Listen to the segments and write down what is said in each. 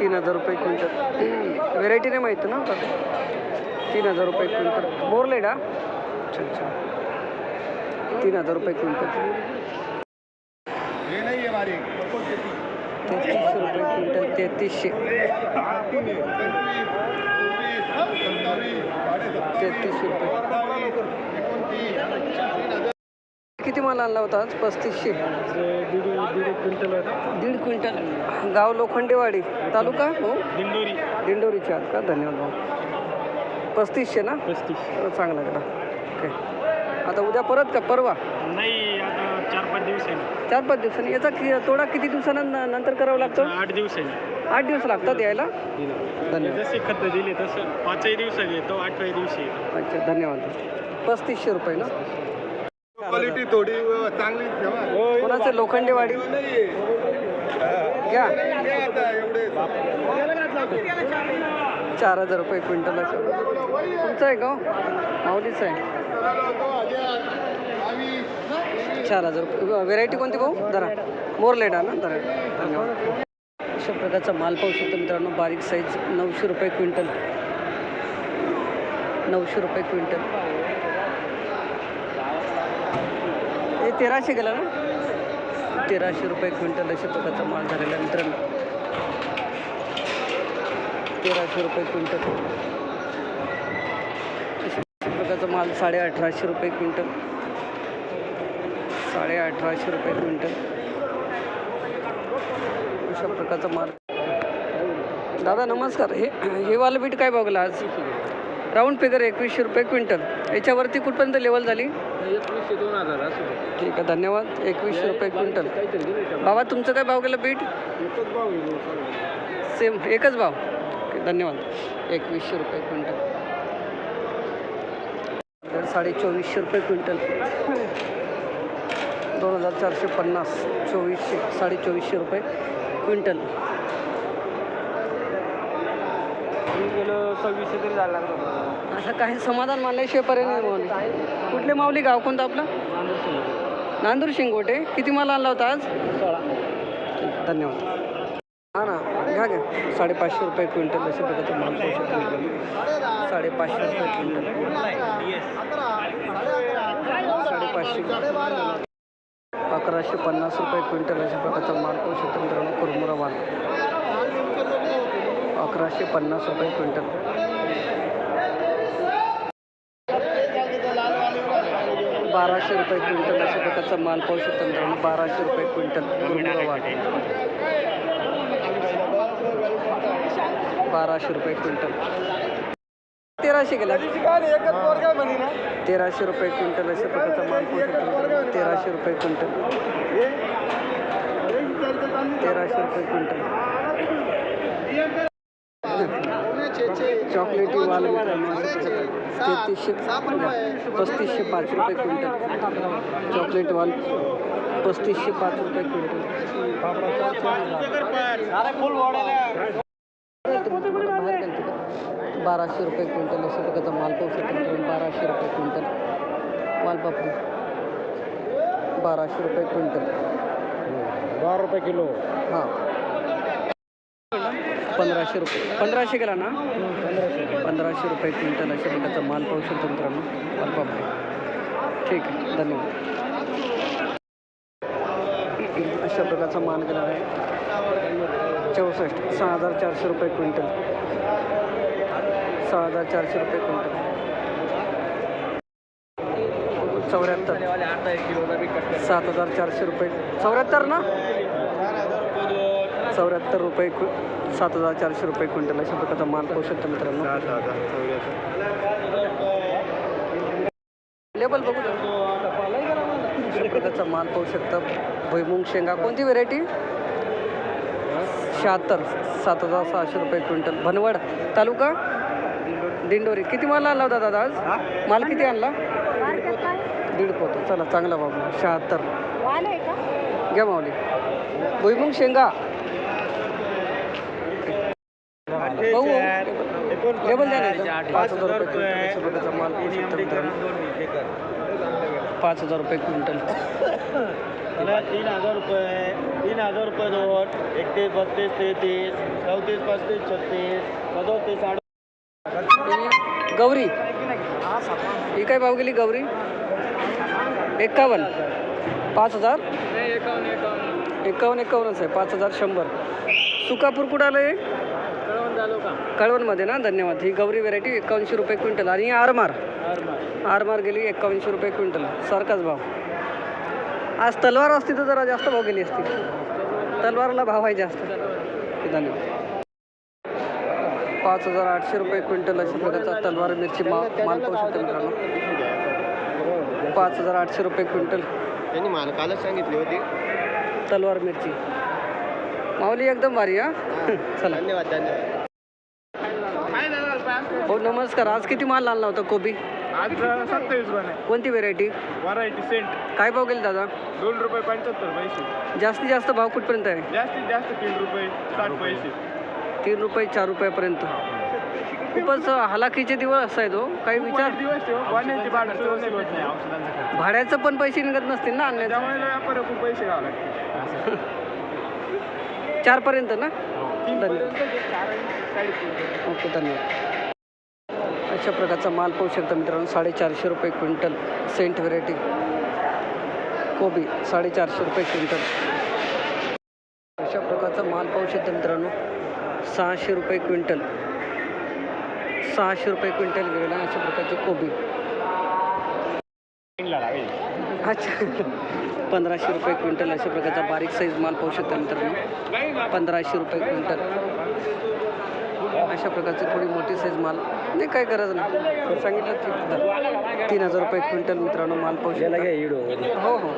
तीन हजार रुपये क्विंटल. व्हेरायटी नाही माहीत ना का तीन हजार रुपये क्विंटल. बोरलेड हा अच्छा अच्छा. तीन हजार रुपये क्विंटल. तेहतीसशे रुपये क्विंटल तेहतीसशे. तेहतीसशे रुपये. किती माल आणला होता आज? पस्तीसशे. दीड दीड क्विंटल दीड क्विंटल. गाव लोखंडेवाडी तालुका? हो? दिंडोरी. दिंडोरीचे आहात का? धन्यवाद भाऊ. पस्तीसशे ना? पस्तीस चांगला करा ओके. आता उद्या परत का? परवा? नाही आता चार पाच दिवस आहे चार पाच दिवसांनी. याचा कि तोडा किती दिवसानं नंतर करावा लागतो? आठ दिवस आहे आठ दिवस लागतात यायला? धन्यवाद. जसे खत दिले तसं पाचही दिवसात येतो आठव्या दिवशी अच्छा धन्यवाद. पस्तीसशे रुपये ना? क्वालिटी थोडी चांगली ठेवा. कोणाचे लोखंडेवाडी? घ्या. चार हजार रुपये क्विंटल तुमचं आहे गाव माऊलीचं आहे. चार हजार रुपये. व्हेरायटी कोणती भाऊ? जरा. मोरलेडा ना? जरा. धन्यवाद. अशा प्रकारचा माल पाहू शकतो मित्रांनो. बारीक साईज नऊशे रुपये क्विंटल. नऊशे रुपये क्विंटल हे तेराशे गेला ना? तेराशे रुपये क्विंटल अशा प्रकारचा माल झालेला आहे मित्रांनो. तेराशे रुपये क्विंटल. अशा प्रकारचा माल साडे अठराशे रुपये क्विंटल. साडे अठराशे रुपये क्विंटल. अशा प्रकारचा माल. दादा नमस्कार. हे हे वालं बीट काय बघला आज? राऊंड फिगर एकवीसशे रुपये क्विंटल. याच्यावरती कुठपर्यंत लेवल झाली? एकवीसशे दोन हजार ठीक आहे धन्यवाद. एकवीसशे रुपये क्विंटल. बाबा तुमचं काय भाव गेलं बीट? एकच भाव सेम एकच भाव. ओके, धन्यवाद. एकवीसशे रुपये क्विंटल. साडे चोवीसशे रुपये क्विंटल. दोन हजार चारशे पन्नास. चोवीसशे साडे चोवीसशे रुपये क्विंटल गेलं सव्वीसशे तरी जायला लागलं असं काही समाधान मानल्याशिवाय पर्याय नाही माऊली कुठले माऊली गाव कोणतं आपलं? नांदूर शिंगोटे. किती माल आणला होता आज? धन्यवाद. हा ना घ्या घ्या. साडेपाचशे रुपये क्विंटल अशा प्रकारचं माल पाहू मित्रांनो. साडेपाचशे रुपये क्विंटल. साडेपाचशे. अकराशे पन्नास रुपये क्विंटल अशा प्रकारचा माल पाहू शकतो मित्रांनो कुरमुरा माल. अकराशे पन्नास रुपये क्विंटल. बाराशे रुपये क्विंटल अशा प्रकारचा माल पाहू शकतो मित्रांनो. बाराशे रुपये क्विंटल बाराशे रुपये क्विंटल. तेराशे गेला. तेराशे रुपये क्विंटल अशा प्रकारचा माल पाहू शकतो तेराशे रुपये क्विंटल. तेराशे रुपये क्विंटल. चॉकलेटी वाल मित्रांनो तेहतीसशे पस्तीसशे पाच रुपये क्विंटल. चॉकलेट वाल. पस्तीसशे पाच रुपये क्विंटल. बाराशे रुपये क्विंटल अशा प्रकारचा माल पाहू शकतो. बाराशे रुपये क्विंटल. मालपापडी बाराशे रुपये क्विंटल. बारा रुपये किलो. हां. पंधराशे रुपये. पंधराशे गेला ना? पंधराशे रुपये क्विंटल अशा प्रकारचा माल पाहू शकतो मित्रांनो. मालपापडी ठीक आहे. धन्यवाद. अशा प्रकारचा माल गेला आहे. चौसष्ट. सहा हजार चारशे रुपये क्विंटल. सहा हजार चारशे रुपये क्विंटल. चौऱ्याहत्तर. सात हजार चारशे रुपये. चौऱ्याहत्तर ना? चौऱ्याहत्तर रुपये क्वि सात हजार चारशे रुपये क्विंटल अशा प्रकारचा माल पाहू शकतो मित्रांनो. लेबल बघू अशा प्रकारचा माल पाहू शकता. भुईमुंग शेंगा. कोणती व्हेरायटी शहात्तर. सात हजार सहाशे रुपये क्विंटल. भनवड तालुका? दिंडोरी. किती माल आणला होता दादा आज? माल किती आणला? दीड पोतं. चला चांगला बाबू. शहात्तर. घ्या माऊली. भुईमुंग शेंगा भाऊ पाच हजार रुपये माल पाच हजार रुपये क्विंटल. तीन हजार रुपये तीन हजार रुपये नोट एकतीस बत्तीस तेहतीस चौतीस पस्तीस छत्तीस सदोतीस आठ गौरी. ही काय भाव गेली गौरी? एकावन्न. पाच हजार? एकावन्न एकावन्नच आहे. पाच हजार शंभर. सुकापूर कुठं आलं आहे कळवणमध्ये ना धन्यवाद. ही गौरी व्हेरायटी एकावन्नशे रुपये क्विंटल. आणि ही आरमार. आरमार गेली एकावन्नशे रुपये क्विंटल. सारखाच भाव. आज तलवार असती तर जरा जास्त भाव गेली असती. तलवारला भाव आहे जास्त. धन्यवाद. पाच हजार आठशे रुपये क्विंटल अशा प्रकारचा तलवार मिरची मा माल पाहू शकतो मित्रांनो. पाच हजार आठशे रुपये क्विंटल. त्यांनी मला कालच सांगितली होती. तलवार मिरची. माऊली एकदम भारी हा. चला. धन्यवाद धन्यवाद. हो नमस्कार. आज किती माल आणला होता कोबी? आज सत्तावीस कोणती व्हेरायटी व्हरायटी सेंट काय भाव गेले दादा? दोन रुपये पंच्याहत्तर पैसे. जास्तीत जास्त भाव कुठपर्यंत आहे? जास्तीत जास्त तीन रुपये साठ पैसे. तीन रुपये चार रुपयापर्यंत. खूपच हलाखीचे दिवस आहेत हो. काही विचार? दिवस ठेव पाण्याची भाडं सुद्धा नाही होत नाही. औषधांचं भाड्याचं पण पैसे निघत नसतील ना आणण्याचं? त्यामुळे व्यापारी खूप पैसे घ्यावे लागते चारपर्यंत ना? तीन धन्यवाद. ओके धन्यवाद. अशा प्रकारचा माल पाहू शकता मित्रांनो साडेचारशे रुपये क्विंटल. Saint variety. कोबी साडेचारशे रुपये क्विंटल. अशा प्रकारचा माल पाहू शकता मित्रांनो सहाशे रुपये क्विंटल. सहाशे रुपये क्विंटल गेलेला अशा प्रकारची कोबी. अच्छा. पंधराशे रुपये क्विंटल अशा प्रकारचा बारीक साईज माल पाहू शकता मित्रांनो. पंधराशे रुपये क्विंटल. अशा प्रकारची थोडी मोठी साईज माल. नाही काय गरज नाही. सांगितलं की तीन हजार रुपये क्विंटल मित्रांनो माल पाहू हो हो.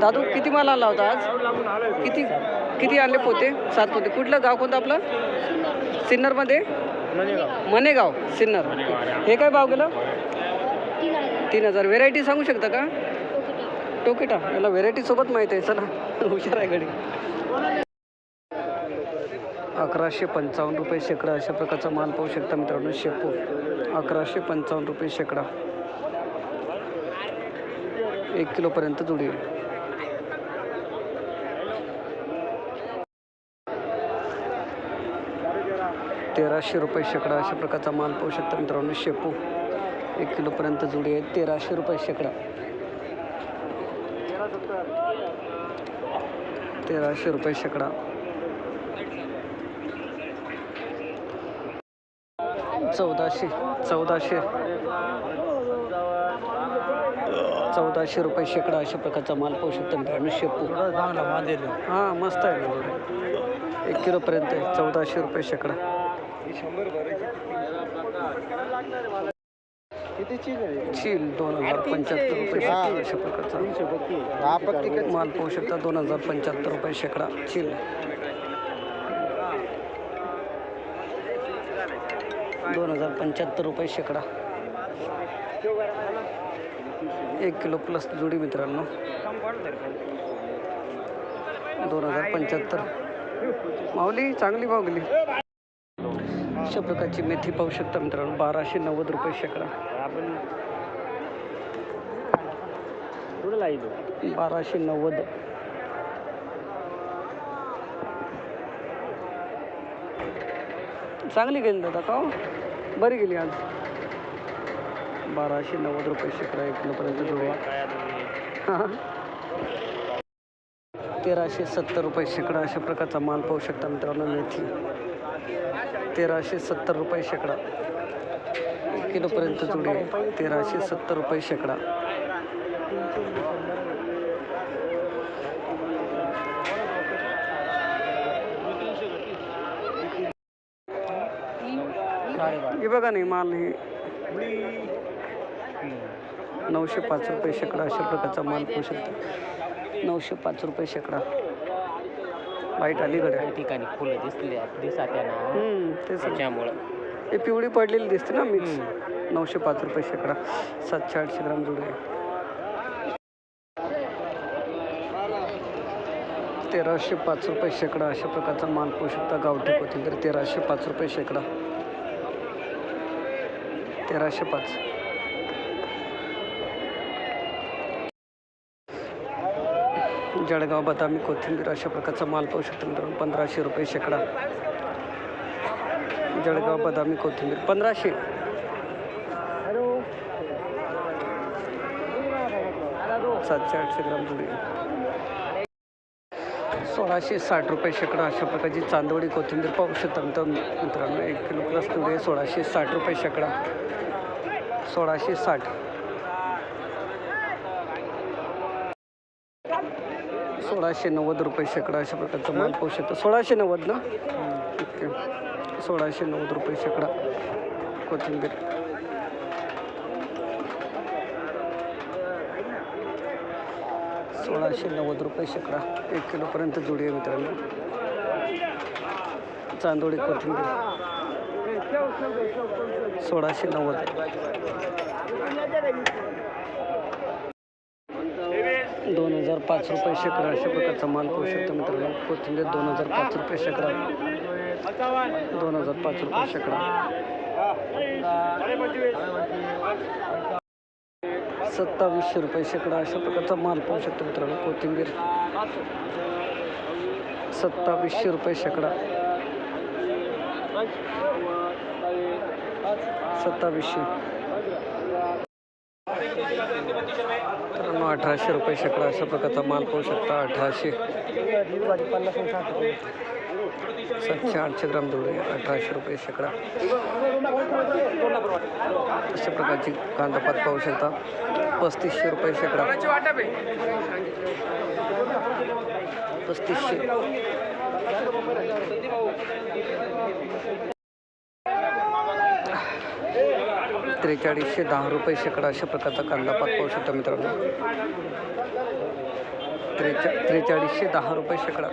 दादू किती माल आला होता आज? किती किती आणले पोते? सात पोते. कुठलं गाव कोणतं आपलं? सिन्नरमध्ये? मनेगाव. सिन्नर. हे काय भाव गेलं? तीन हजार. व्हेरायटी सांगू शकता का? टोकिटा. याला व्हेरायटी सोबत माहीत आहे चला. हुशार आहे गडी. अकराशे पंचावन्न रुपये शेकडा अशा प्रकारचा माल पाहू शकता मित्रांनो शेपू. अकराशे पंचावन्न रुपये शेकडा. एक किलोपर्यंत जुडी. आहे तेराशे रुपये शेकडा अशा प्रकारचा माल पाहू शकता मित्रांनो शेपू. एक किलोपर्यंत जुडी आहे तेराशे रुपये शेकडा. तेराशे रुपये शेकडा. चौदाशे चौदाशे. चौदाशे रुपये शेकडा अशा प्रकारचा माल पाहू शकता मित्रांनो शेपू. चांगला हां मस्त आहे ना. एक किलोपर्यंत आहे चौदाशे रुपये शेकडा. किती चिल दोन हजार पंच्याहत्तर रुपये शेकडा अशा प्रकारचा. हा माल पाहू शकता दोन हजार पंच्याहत्तर रुपये शेकडा चील. दोन हजार पंच्याहत्तर रुपये शेकडा. एक किलो प्लस जोडी मित्रांनो. दोन हजार पंच्याहत्तर. माऊली चांगली भाव अशा प्रकारची मेथी पाहू शकता मित्रांनो बाराशे नव्वद रुपये शेकडा. आपण बाराशे नव्वद. चांगली गेली दादा का हो? बरी गेली आज. बाराशे नव्वद रुपये शेकडा एक किलोपर्यंत हां. तेराशे सत्तर रुपये शेकडा अशा प्रकारचा माल पाहू शकता मित्रांनो मेथी. तेराशे सत्तर रुपये शेकडा किलोपर्यंत जोडी आहे. तेराशे सत्तर रुपये शेकडा हे बघा नाही माल हे. नऊशे पाच रुपये शेकडा अशा प्रकारचा माल पाहू शकता. नऊशे पाच रुपये शेकडा. लाइट आली गड्या ठिकाणी फुलं दिसली दिसत ना. हम्म, तेच. त्याच्यामुळं. हे पिवळी पडलेली दिसते ना मिक्स नऊशे पाच रुपये शेकडा. सातशे आठशे ग्राम जुडी तेराशे पाच रुपये शेकडा अशा प्रकारचा माल पाहू शकता गावठी कोथिंबीर. तेराशे पाच रुपये शेकडा. तेराशे पाच. जळगाव बदामी कोथिंबीर अशा प्रकारचा माल पाहू शकतो मित्रांनो. पंधराशे रुपये शेकडा. जळगाव बदामी कोथिंबीर. पंधराशे. सातशे आठशे ग्राम जुडी सोळाशे साठ रुपये शेकडा अशा प्रकारची चांदवडी कोथिंबीर पाहू शकता मित्रांनो मित्रांनो. एक किलो प्लस जुडी सोळाशे साठ रुपये शेकडा. सोळाशे साठ. सोळाशे नव्वद रुपये शेकडा अशा प्रकारचा माल पाहू शकतो. सोळाशे नव्वद ना? ओके. सोळाशे नव्वद रुपये शेकडा कोथिंबीर. सोळाशे नव्वद रुपये शेकडा. एक किलोपर्यंत जोडी आहे मित्रांनो. चांदोडी कोथिंबीर. सोळाशे नव्वद. दोन हजार पाच रुपये शेकडा. अशा प्रकारचा माल पाहू शकतो मित्रांनो. कोथिंबीर दोन हजार पाच रुपये शेकडा. दोन हजार पाच रुपये शेकडा. सत्तावीसशे रुपये शेकडा अशा प्रकारचा माल पाहू शकतो मित्रांनो कोथिंबीर. सत्तावीसशे रुपये शेकडा. सत्तावीसशे. मित्रांनो अठराशे रुपये शेकडा अशा प्रकारचा माल पाहू शकता अठराशे. सातशे आठशे ग्राम जोडी अठराशे रुपये शेकडा. अशा प्रकारची कांदापात पाहू शकता. पस्तीसशे रुपये शेकडा. पस्तीसशे. त्रेचाळीसशे दहा रुपये शेकडा अशा प्रकारचा कांदापात पाहू शकता मित्रांनो. त्रेचा त्रेचाळीसशे दहा रुपये शेकडा.